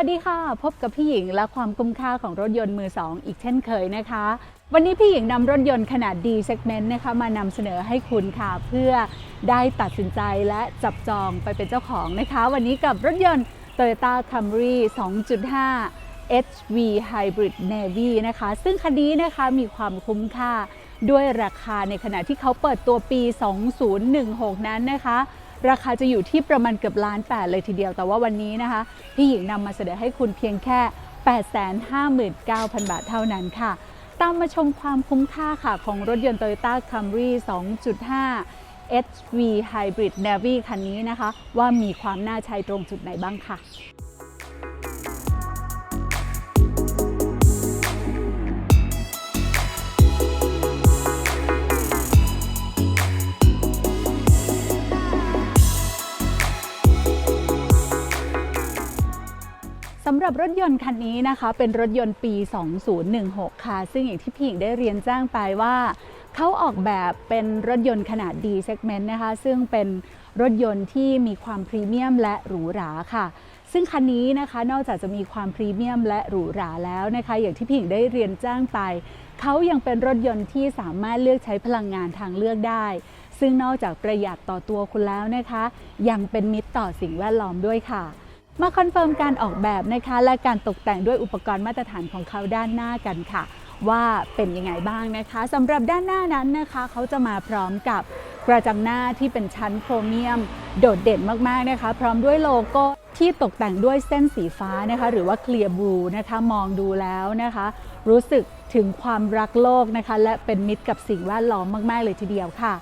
สวัสดีค่ะ พบกับพี่หญิงและความคุ้มค่าของรถยนต์มือสองอีกเช่นเคยนะคะ วันนี้พี่หญิงนำรถยนต์ขนาด D segment นะคะมานำเสนอให้คุณค่ะ เพื่อได้ตัดสินใจและจับจองไปเป็นเจ้าของนะคะ วันนี้กับรถยนต์ Toyota Camry 2.5 HV Hybrid Navy นะคะ ซึ่งคันนี้นะคะมีความคุ้มค่าด้วยราคาในขณะที่เขาเปิดตัวปี 2016 นั้นนะคะ ราคาจะอยู่ที่ประมาณเกือบล้านแปดเลยทีเดียว แต่ว่าวันนี้นะคะ พี่หญิงนำมาเสนอให้คุณเพียงแค่ 859,000 บาทเท่านั้นค่ะ ตามมาชมความคุ้มค่าค่ะของรถยนต์ Toyota Camry 2.5 HV Hybrid Navy คันนี้นะคะ ว่ามีความน่าใช้ตรงจุดไหนบ้างค่ะ สำหรับรถยนต์คันนี้นะคะ เป็นรถยนต์ปี 2016 ค่ะ ซึ่งอย่างที่พี่หญิงได้เรียนแจ้งไปว่า เขาออกแบบเป็นรถยนต์ขนาด D segment นะคะ ซึ่งเป็นรถยนต์ที่มีความพรีเมียมและหรูหราค่ะ ซึ่งคันนี้นะคะนอกจากจะมีความพรีเมียมและหรูหราแล้วนะคะ อย่างที่พี่หญิงได้เรียนแจ้งไปเขายังเป็นรถยนต์ที่สามารถเลือกใช้พลังงานทางเลือกได้ ซึ่งนอกจากประหยัดต่อตัวคุณแล้วนะคะ ยังเป็นมิตรต่อสิ่งแวดล้อมด้วยค่ะ มาคอนเฟิร์มการออกแบบนะคะ และการตกแต่งด้วยอุปกรณ์มาตรฐานของเขาด้านหน้ากันค่ะ ว่าเป็นยังไงบ้างนะคะสำหรับด้านหน้านั้นนะคะ เขาจะมาพร้อมกับกระจังหน้าที่เป็นชั้นโครเมียม โดดเด่นมากๆนะคะ พร้อมด้วยโลโก้ที่ตกแต่งด้วยเส้นสีฟ้านะคะ หรือว่าเคลียร์บลูนะคะมองดูแล้วนะคะ รู้สึกถึงความรักโลกนะคะ และเป็นมิตรกับสิ่งแวดล้อมมาก ๆ เลยทีเดียวค่ะ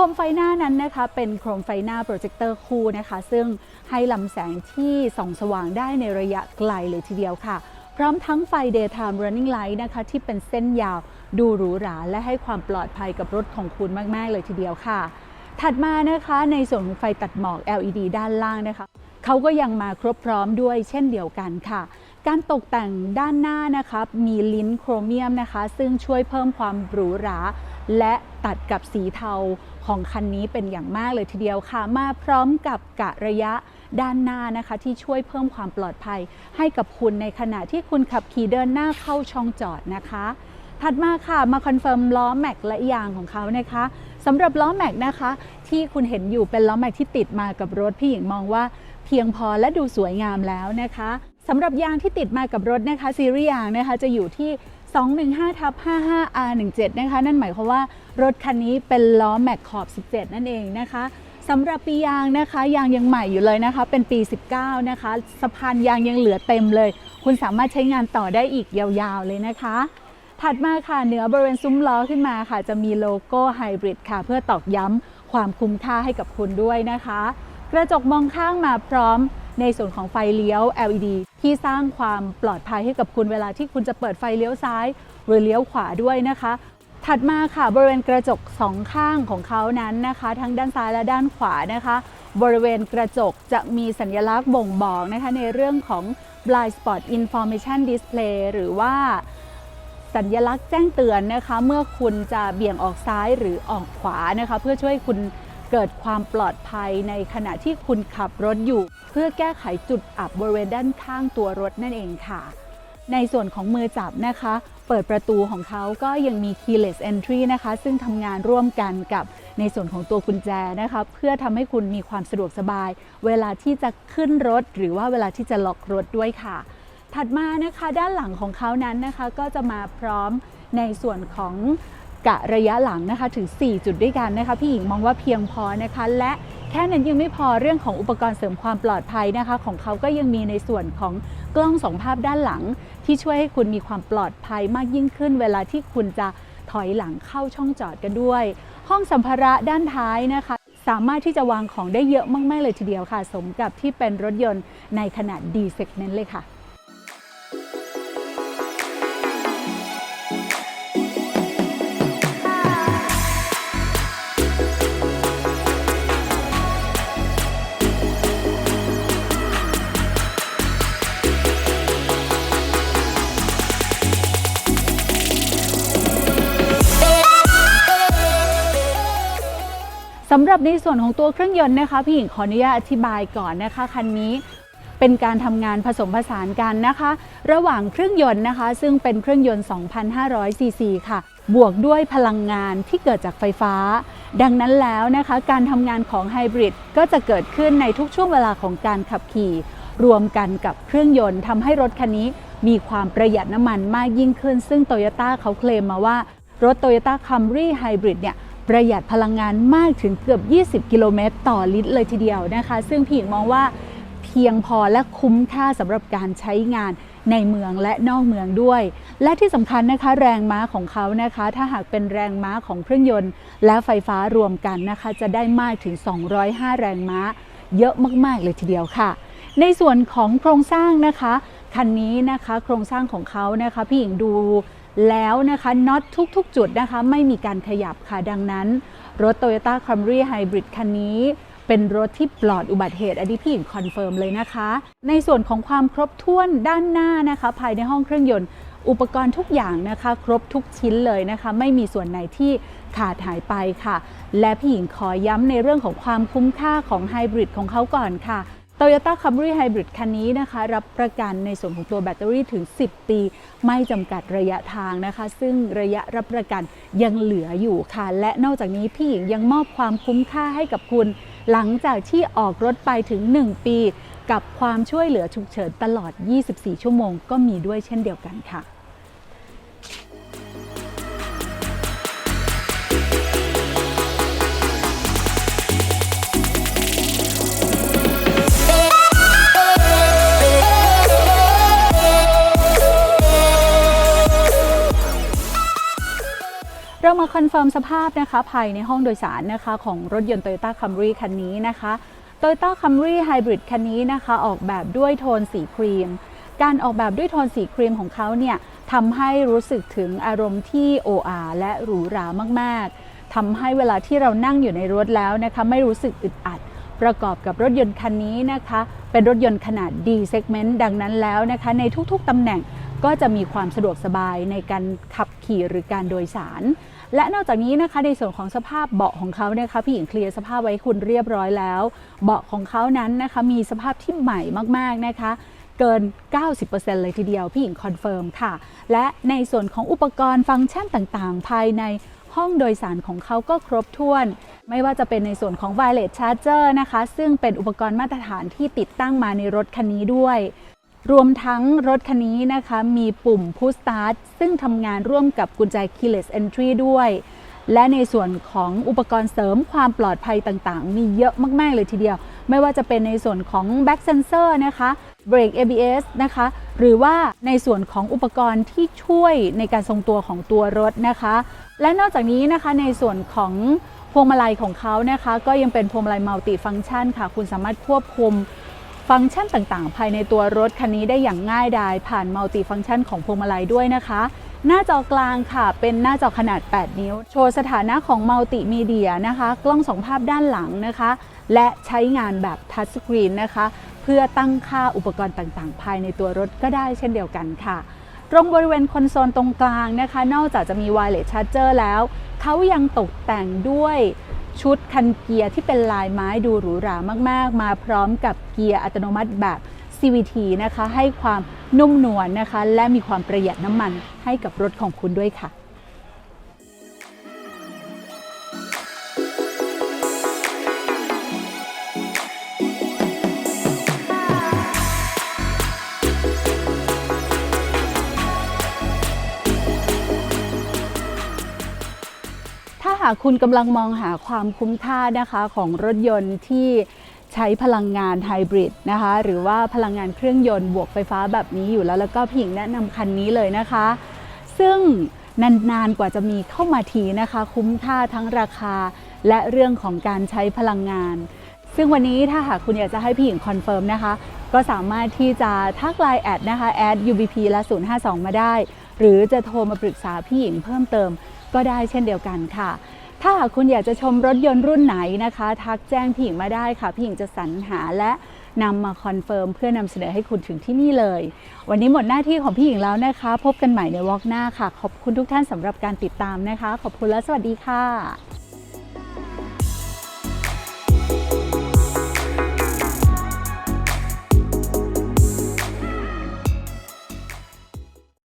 คมไฟหน้านั้นนะคะ เป็นโคมไฟหน้าโปรเจคเตอร์คู่นะคะ ซึ่งให้ลำแสงที่ส่องสว่างได้ในระยะไกลเลยทีเดียวค่ะ พร้อมทั้งไฟ daytime running light นะคะ ที่เป็นเส้นยาวดูหรูหรา และให้ความปลอดภัยกับรถของคุณมาก ๆ เลยทีเดียวค่ะ ถัดมานะคะในส่วนของไฟตัดหมอก LED ด้านล่างนะคะเขาก็ยังมาครบพร้อมด้วยเช่นเดียวกันค่ะการตกแต่งด้านหน้านะคะมีลิ้นโครเมียมนะคะ ซึ่งช่วยเพิ่มความหรูหรา และตัดกับสีเทา ของคันนี้เป็นอย่างมากเลยทีเดียวค่ะ มาพร้อมกับกะระยะด้านหน้านะคะ ที่ช่วยเพิ่มความปลอดภัย ให้กับคุณในขณะที่คุณขับขี่เดินหน้าเข้าช่องจอดนะคะถัดมาค่ะมาคอนเฟิร์มล้อแม็กและยางของเขานะคะสำหรับล้อแม็กนะคะ ที่คุณเห็นอยู่เป็นล้อแม็กที่ติดมากับรถพี่หญิงมองว่า เพียงพอและดูสวยงามแล้วนะคะสำหรับยางที่ติดมากับรถนะคะซีรีส์ยางนะคะจะอยู่ที่ 215ทับ 55 R17 นะคะ นั่นหมายความว่ารถคันนี้เป็นล้อแม็กขอบ 17 นั่นเองนะคะสำหรับปียางนะคะยางยังใหม่อยู่เลยนะคะ เป็นปี 19 นะคะสะพานยางยังเหลือเต็มเลย คุณสามารถใช้งานต่อได้อีกยาวๆเลยนะคะ ถัดมาค่ะเหนือบริเวณซุ้มล้อขึ้นมาค่ะ จะมีโลโก้ไฮบริดค่ะ เพื่อตอกย้ำความคุ้มค่าให้กับคุณด้วยนะคะ กระจกมองข้างมาพร้อม ในส่วนของไฟเลี้ยว LED ที่สร้างความปลอดภัยให้กับคุณเวลาที่คุณจะเปิดไฟเลี้ยวซ้าย หรือเลี้ยวขวาด้วยนะคะ ถัดมาค่ะบริเวณกระจกสองข้างของเขานั้นนะคะ ทั้งด้านซ้ายและด้านขวานะคะ บริเวณกระจกจะมีสัญลักษณ์บ่งบอกนะคะในเรื่องของ blind spot information display หรือว่าสัญลักษณ์แจ้งเตือนนะคะ เมื่อคุณจะเบี่ยงออกซ้ายหรือออกขวานะคะ เพื่อช่วยคุณ เกิดความปลอดภัยในขณะที่คุณขับรถอยู่ เพื่อแก้ไขจุดอับบริเวณด้านข้างตัวรถนั่นเองค่ะ ในส่วนของมือจับนะคะ เปิดประตูของเขาก็ยังมี keyless entry นะคะ ซึ่งทำงานร่วมกันกับในส่วนของตัวกุญแจนะคะ เพื่อทำให้คุณมีความสะดวกสบาย เวลาที่จะขึ้นรถ หรือว่าเวลาที่จะล็อกรถด้วยค่ะ ถัดมานะคะด้านหลังของเขานั้นนะคะ ก็จะมาพร้อมในส่วนของ กะระยะหลังนะคะถึง 4 จุดด้วยกันนะคะ พี่หญิงมองว่าเพียงพอนะคะ และแค่นั้นยังไม่พอเรื่องของอุปกรณ์เสริมความปลอดภัยนะคะ ของเขาก็ยังมีในส่วนของกล้องสองภาพด้านหลัง ที่ช่วยให้คุณมีความปลอดภัยมากยิ่งขึ้น เวลาที่คุณจะถอยหลังเข้าช่องจอดกันด้วย ห้องสัมภาระด้านท้ายนะคะ สามารถที่จะวางของได้เยอะมากๆเลยทีเดียวค่ะ สมกับที่เป็นรถยนต์ในขนาด D segment เลยค่ะำหรับในส่วนของตัวเครื่องยนต์นะคะพี่หญิงขออนุญาตอธิบายก่อนนะคะคันนี้เป็นการทำงานผสมผสานกันนะคะ ระหว่างเครื่องยนต์นะคะ ซึ่งเป็นเครื่องยนต์ 2,500 ซีซีค่ะ บวกด้วยพลังงานที่เกิดจากไฟฟ้า ดังนั้นแล้วนะคะ การทำงานของไฮบริดก็จะเกิดขึ้นในทุกช่วงเวลาของการขับขี่ รวมกันกับเครื่องยนต์ทำให้รถคันนี้ มีความประหยัดน้ำมันมากยิ่งขึ้น ซึ่งโตโยต้าเขาเคลมมาว่ารถ Toyota Camry Hybrid เนี่ย ประหยัดพลังงานมากถึงเกือบ 20 กิโลเมตร ต่อลิตรเลยทีเดียวนะคะ ซึ่งพี่หญิงมองว่าเพียงพอและคุ้มค่าสำหรับการใช้งานในเมืองและนอกเมืองด้วย และที่สำคัญนะคะ แรงม้าของเขานะคะ ถ้าหากเป็นแรงม้าของเครื่องยนต์ และไฟฟ้ารวมกันนะคะ จะได้มากถึง 205 แรงม้า เยอะมากๆเลยทีเดียวค่ะ ในส่วนของโครงสร้างนะคะ คันนี้นะคะ โครงสร้างของเขานะคะ พี่หญิงดู แล้วนะคะน็อตทุกๆ จุดนะคะไม่มีการขยับค่ะดังนั้น รถ Toyota Camry Hybrid คันนี้เป็นรถที่ปลอดอุบัติเหตุอันนี้พี่หญิงคอนเฟิร์มเลยนะคะ ในส่วนของความครบถ้วนด้านหน้านะคะ ภายในห้องเครื่องยนต์ อุปกรณ์ทุกอย่างนะคะ ครบทุกชิ้นเลยนะคะ ไม่มีส่วนไหนที่ขาดหายไปค่ะ และพี่หญิงขอย้ำในเรื่องของความคุ้มค่าของไฮบริดของเขาก่อนค่ะ Toyota Camry Hybrid คันนี้นะคะ รับประกันในส่วนของตัวแบตเตอรี่ถึง 10 ปี ไม่จำกัดระยะทางนะคะ ซึ่งระยะรับประกันยังเหลืออยู่ค่ะ และนอกจากนี้พี่หญิงยังมอบความคุ้มค่าให้กับคุณ หลังจากที่ออกรถไปถึง 1 ปี กับความช่วยเหลือฉุกเฉินตลอด 24 ชั่วโมงก็มีด้วยเช่นเดียวกันค่ะ เรามาคอนเฟิร์มสภาพนะคะภายในห้องโดยสารนะคะของรถยนต์ Toyota Camry คันนี้นะคะ Toyota Camry Hybrid คันนี้นะคะ ออกแบบด้วยโทนสีครีม การออกแบบด้วยโทนสีครีมของเขาเนี่ยทำให้รู้สึกถึงอารมณ์ที่โออาและหรูหรามากๆทำให้เวลาที่เรานั่งอยู่ในรถแล้วนะคะไม่รู้สึกอึดอัดประกอบกับรถยนต์คันนี้นะคะ เป็นรถยนต์ขนาด D segment ดังนั้นแล้วนะคะ ในทุกๆตำแหน่งก็จะมีความสะดวกสบายในการขับขี่หรือการโดยสาร และนอกจากนี้นะคะในส่วนของสภาพเบาะของเขาเนะคะพี่หญิงเคลียร์สภาพไว้คุณเรียบร้อยแล้ว เบาะของเขานั้นนะคะมีสภาพที่ใหม่มากๆนะคะเกิน 90%เลยทีเดียว พี่หญิงคอนเฟิร์มค่ะ และในส่วนของอุปกรณ์ฟังก์ชันต่างๆ ภายในห้องโดยสารของเขาก็ครบถ้วน ไม่ว่าจะเป็นในส่วนของ wireless charger นะคะ ซึ่งเป็นอุปกรณ์มาตรฐานที่ติดตั้งมาในรถคันนี้ด้วย รวมทั้งรถคันนี้นะคะมีปุ่ม push start ซึ่งทำงานร่วมกับกุญแจ keyless entry ด้วย และในส่วนของอุปกรณ์เสริมความปลอดภัยต่างๆ มีเยอะมาก ๆ เลยทีเดียว ไม่ว่าจะเป็นในส่วนของ back sensor นะคะ brake ABS นะคะ หรือว่าในส่วนของอุปกรณ์ที่ช่วยในการทรงตัวของตัวรถนะคะ และนอกจากนี้นะคะในส่วนของพวงมาลัยของเขานะคะ ก็ยังเป็นพวงมาลัยมัลติฟัง c t ชันค่ะ คุณสามารถควบคุม ฟังก์ชันต่างๆ ภายในตัวรถคันนี้ได้อย่างง่ายดายผ่านมัลติฟังก์ชันของพวงมาลัยด้วยนะคะ หน้าจอกลางค่ะ เป็นหน้าจอขนาด 8 นิ้ว โชว์สถานะของมัลติมีเดียนะคะ กล้องสองภาพด้านหลังนะคะ และใช้งานแบบทัชสกรีนนะคะ เพื่อตั้งค่าอุปกรณ์ต่างๆ ภายในตัวรถก็ได้เช่นเดียวกันค่ะ ตรงบริเวณคอนโซลตรงกลางนะคะ นอกจากจะมี wireless charger แล้ว เขายังตกแต่งด้วย ชุดคันเกียร์ที่เป็นลายไม้ดูหรูหรามากๆ มาพร้อมกับเกียร์อัตโนมัติแบบ CVT นะคะ ให้ความนุ่มนวลนะคะ และมีความประหยัดน้ำมันให้กับรถของคุณด้วยค่ะ หากคุณกำลังมองหาความคุ้มค่านะคะของรถยนต์ที่ใช้พลังงานไฮบริดนะคะหรือว่าพลังงานเครื่องยนต์บวกไฟฟ้าแบบนี้อยู่แล้วแล้วก็พี่หญิงแนะนำคันนี้เลยนะคะ ซึ่งนานๆกว่าจะมีเข้ามาทีนะคะ คุ้มค่าทั้งราคาและเรื่องของการใช้พลังงาน ซึ่งวันนี้ถ้าหากคุณอยากจะให้พี่หญิงคอนเฟิร์มนะคะ ก็สามารถที่จะทักไลน์แอดนะคะแอด UBP และ 052 มาได้ หรือจะโทรมาปรึกษาพี่หญิงเพิ่มเติม ก็ได้เช่นเดียวกันค่ะ ถ้าหากคุณอยากจะชมรถยนต์รุ่นไหนนะคะ ทักแจ้งพี่หญิงมาได้ค่ะพี่หญิงจะสรรหาและนำมาคอนเฟิร์มเพื่อนำเสนอให้คุณถึงที่นี่เลย วันนี้หมดหน้าที่ของพี่หญิงแล้วนะคะ พบกันใหม่ในวอล์กหน้าค่ะ ขอบคุณทุกท่านสำหรับการติดตามนะคะ ขอบคุณและสวัสดีค่ะ